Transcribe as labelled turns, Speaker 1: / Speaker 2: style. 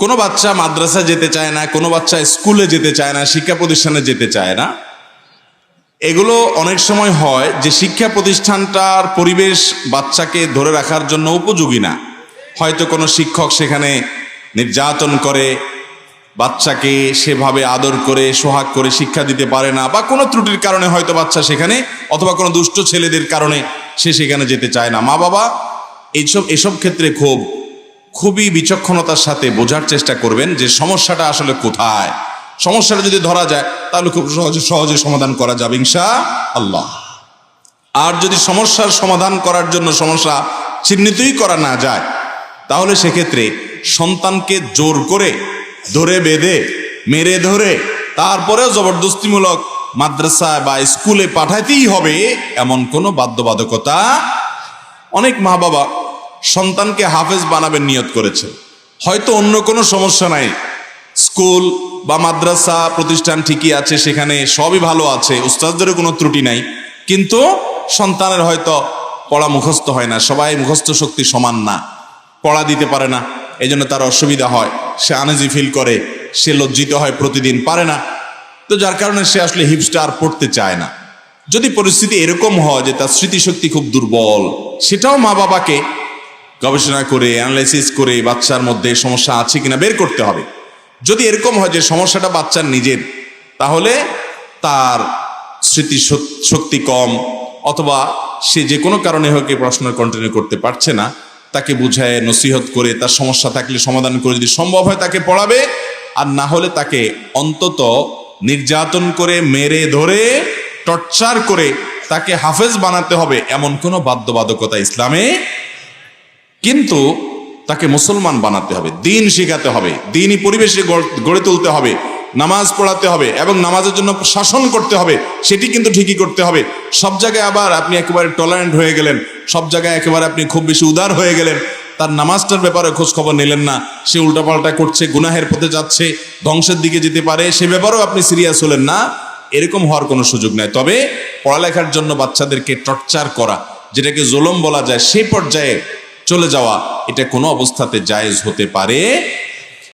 Speaker 1: কোনো বাচ্চা মাদ্রাসা যেতে চায় না, কোনো বাচ্চা স্কুলে যেতে চায় না, শিক্ষা প্রতিষ্ঠানে যেতে চায় না, এগুলো অনেক সময় হয় যে শিক্ষা প্রতিষ্ঠানটার পরিবেশ বাচ্চাকে ধরে রাখার জন্য উপযোগী না। হয়তো কোনো শিক্ষক সেখানে নির্যাতন করে, বাচ্চাকে সেভাবে আদর করে, সোহাগ করে শিক্ষা দিতে পারে না, বা কোনো ত্রুটির কারণে হয়তো বাচ্চা সেখানে অথবা কোনো দুষ্ট ছেলেদের কারণে সে সেখানে যেতে চায় না। মা বাবা এইসব, এসব ক্ষেত্রে খুব খুবই বিচক্ষণতার সাথে বোঝার চেষ্টা করবেন যে সমস্যাটা আসলে কোথায়। সমস্যাটা যদি ধরা যায়, তাহলে খুব সহজে সহজে সমাধান করা যাবে ইনশা আল্লাহ আর যদি সমস্যার সমাধান করার জন্য সমস্যা চিহ্নিতই করা না যায়, তাহলে সেক্ষেত্রে সন্তানকে জোর করে ধরে বেঁধে, মেরে ধরে তারপরেও জবরদস্তিমূলক মাদ্রাসায় বা স্কুলে পাঠাইতেই হবে, এমন কোনো বাধ্যবাধকতা অনেক মা বাবা সন্তানকে হাফেজ বানাবেন নিয়ত করেছে হয়তো অন্য কোনো সমস্যা নাই। স্কুল বা মাদ্রাসা প্রতিষ্ঠান ঠিকই আছে, সেখানে সবই ভালো আছে, উস্তাদদেরও কোনো ত্রুটি নাই। কিন্তু সন্তানের হয়তো পড়া মুখস্থ হয় না, সবাই মুখস্থ শক্তি সমান না, পড়া দিতে পারে না এই জন্য তার অসুবিধা হয়। সে আনেজি ফিল করে, সে লজ্জিত হয়, প্রতিদিন পারে না। তো যার কারণে সে আসলে হিপসটা আর পড়তে চায় না। যদি পরিস্থিতি এরকম হয় যে তার স্মৃতিশক্তি খুব দুর্বল, সেটাও মা বাবাকে গবেষণা করে অ্যানালাইসিস করে বাচ্চার মধ্যে সমস্যা আছে কিনা বের করতে হবে। যদি এরকম হয় যে সমস্যাটা বাচ্চার নিজের, তাহলে তার স্মৃতি শক- শক্তি কম, অথবা সে যে কোনো কারণে হোক এই প্রশ্ন কন্টিনিউ করতে পারছে না, তাকে বুঝায়, নসিহত করে, তার সমস্যা থাকলে সমাধান করে যদি সম্ভব হয় তাকে পড়াবে, আর না হলে তাকে অন্তত নির্যাতন করে, মেরে ধরে টর্চার করে তাকে হাফেজ বানাতে হবে এমন কোনো বাধ্যবাধকতা ইসলামে কিন্তু তাকে মুসলমান বানাতে হবে, দিন শেখাতে হবে, দিনই পরিবেশে গড়- তুলতে হবে, নামাজ পড়াতে হবে এবং নামাজের জন্য শাসন করতে হবে, সেটি কিন্তু ঠিকই করতে হবে। সব জায়গায় আবার আপনি একেবারে টলারেন্ট হয়ে গেলেন, সব জায়গায় একেবারে আপনি খুব বেশি উদার হয়ে গেলেন, তার নামাজটার ব্যাপারে খোঁজ খবর নিলেন না, সে উল্টাপাল্টা করছে, গুনাহের পথে যাচ্ছে, ধ্বংসের দিকে যেতে পারে, সে ব্যাপারেও আপনি সিরিয়াস হলেন না, এরকম হওয়ার কোনো সুযোগ নাই। তবে পড়ালেখার জন্য বাচ্চাদেরকে টর্চার করা, যেটাকে জোলম বলা যায় সেই পর্যায়ে চলে যাওয়া এটা কোনো অবস্থাতে জায়েজ হতে পারে